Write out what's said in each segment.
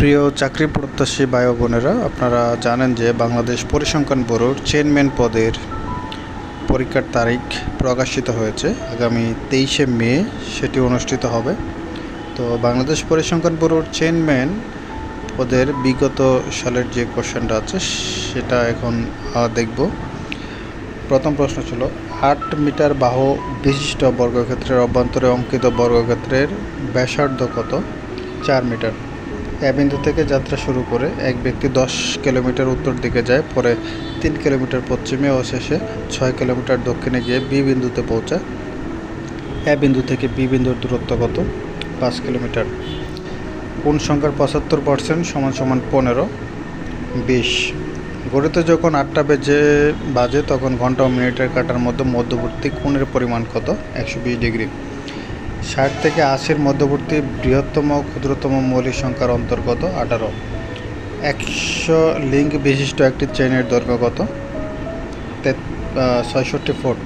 প্রিয় চাকরি প্রত্যাশী ও বোনেরা, আপনারা জানেন যে বাংলাদেশ পরিসংখ্যান ব্যুরোর চেয়ারম্যান পদের পরীক্ষার তারিখ প্রকাশিত হয়েছে আগামী তেইশে মে, সেটি অনুষ্ঠিত হবে। তো বাংলাদেশ পরিসংখ্যান ব্যুরোর চেয়ারম্যান পদের বিগত সালের যে কোশ্চেনটা আছে, সেটা এখন দেখব। প্রথম প্রশ্ন ছিল, আট মিটার বাহু বিশিষ্ট বর্গক্ষেত্রের অভ্যন্তরে অঙ্কিত বর্গক্ষেত্রের ব্যাসার্ধ কত? চার মিটার। এ বিন্দু থেকে যাত্রা শুরু করে এক ব্যক্তি দশ কিলোমিটার উত্তর দিকে যায়, পরে তিন কিলোমিটার পশ্চিমে ও শেষে ছয় কিলোমিটার দক্ষিণে গিয়ে বি বিন্দুতে পৌঁছায়। এ বিন্দু থেকে বি বিন্দুর দূরত্ব কত? পাঁচ কিলোমিটার। কোন সংখ্যার পঁচাত্তর পার্সেন্ট সমান সমান পনেরো? বিশ। গড়িতে যখন আটটা বেজে বাজে, তখন ঘণ্টা ও মিনিটের কাটার মধ্যে মধ্যবর্তী কোণের পরিমাণ কত? একশো বিশ ডিগ্রি। ষাট থেকে আশির মধ্যবর্তী বৃহত্তম ক্ষুদ্রতম মৌলিক সংখ্যার অন্তর্গত আঠারো। একশো লিঙ্ক বিশিষ্ট একটি চেনের দৈর্ঘ্য কত ছয়ষট্টি ফুট।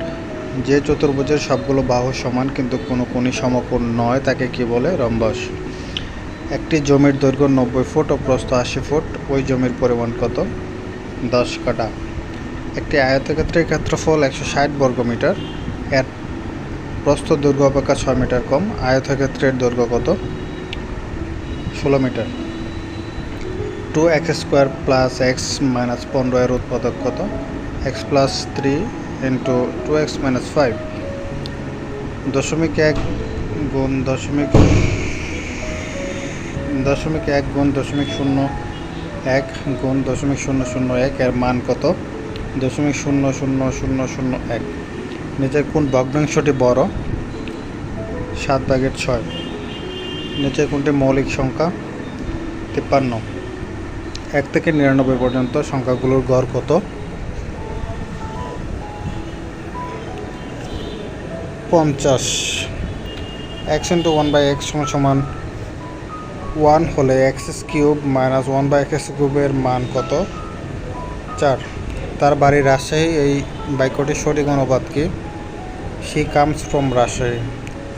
যে চতুর্ভুজের সবগুলো বাহু সমান কিন্তু কোনো কোণই সমকোণ নয়, তাকে কি বলে রম্বস। একটি জমির দৈর্ঘ্য নব্বই ফুট ও প্রস্থ আশি ফুট, ওই জমির পরিমাণ কত? দশ কাটা একটি আয়তক্ষেত্রের ক্ষেত্রফল একশো ষাট বর্গমিটার। এর প্রস্থ দৈর্ঘ্য অপেক্ষা ছয় মিটার কম, আয়তক্ষেত্রের দৈর্ঘ্য কত? ষোলো metre. Two x square plus x minus পনেরো এর উৎপাদক কত? X plus three into two x minus five. দশমিক এক গুণ দশমিক দশমিক এক গুণ দশমিক শূন্য এক গুণ দশমিক শূন্য শূন্য এক এর মান কত? দশমিক শূন্য শূন্য শূন্য শূন্য এক। নিচের কোন ভগ্নাংশটি বড়, সাত ভাগের ছয়। নিচের কোনটি মৌলিক সংখ্যা, তিপ্পান্ন। এক থেকে নিরানব্বই পর্যন্ত সংখ্যাগুলোর গড় কত? পঞ্চাশ। X into one by x সমান সমান ওয়ান হলে x cube minus one by x কিউবের মান কত? চার। তার বাড়ি রাজশাহী এই বাক্যটির সঠিক অনুবাদ কি? She comes from Russia.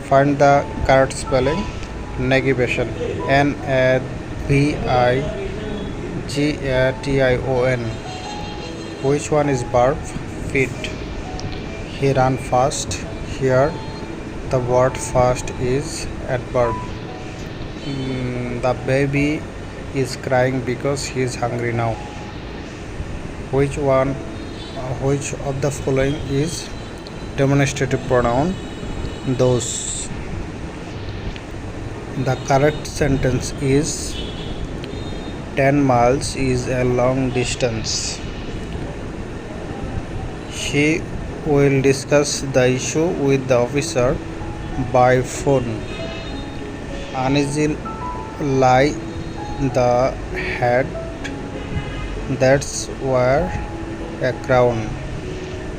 Find the correct spelling, negation. N a b i g a t i o n. Which one is verb? Fit. He ran fast. Here, the word fast is adverb. Mm, the baby is crying because he is hungry now. Which one? Uh, which of the following is demonstrative pronoun? Those. The correct sentence is 10 miles is a long distance. She will discuss the issue with the officer by phone. Uneasy lie the head that's where a crown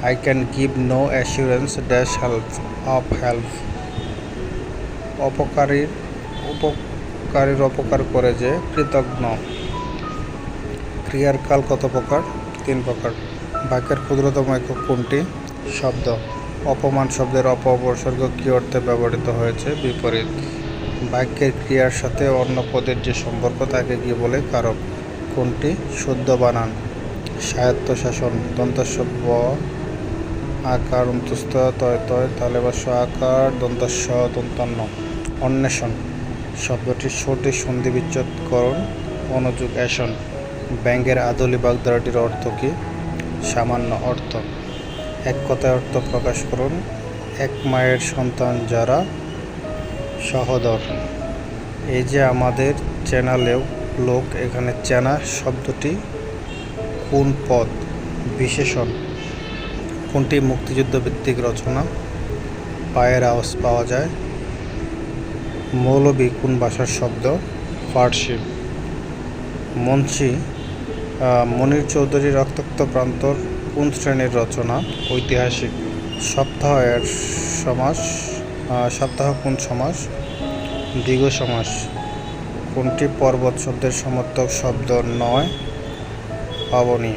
i can give no assurance dash help of help অপকারীর উপকারীর অপকার করে যে কৃতজ্ঞ। ক্রিয়ার কাল কত প্রকার? তিন প্রকার। বাক্যের ক্ষুদ্রতম একক কোনটি? শব্দ। অপমান শব্দের অপ কী অর্থে ব্যবহৃত হয়েছে? বিপরীত। বাক্যের ক্রিয়ার সাথে অন্য পদের যে সম্পর্ক, তাকে কি বলে? কারক। কোনটি? শুদ্ধ বানান। স্বায়ত্তশাসন। দন্তস্ব আকার অন্তস্থ, তয় তয় তালেবাস্য আকার, দন্তস্ব দন্তান্ন অন্বেষণ। শব্দটির সঠিক সন্ধি বিচ্ছেদকরণ অনুযোগ অ্যাসন ব্যাঙ্গের আদলি বাগধারাটির অর্থ কি? সামান্য অর্থ। এক কথায় অর্থ প্রকাশ করুন। এক মায়ের সন্তান যারা সহদর। এই যে আমাদের চ্যানেলেও লোক এখানে চেনা শব্দটি কোন পদ? বিশেষণ। কোনটি মুক্তিযুদ্ধ ভিত্তিক রচনা? পায়ের আওয়াজ পাওয়া যায়। মৌলবী কোন ভাষার শব্দ? ফার্সি। মুন্সি মনির চৌধুরী রক্তাক্ত প্রান্তর কোন শ্রেণির রচনা? ঐতিহাসিক। সপ্তাহ এর সমাস সপ্তাহ কোন সমাস? দীর্ঘ সমাস। কোনটি পর্বত শব্দের সমর্থক শব্দ নয়? পাবনী।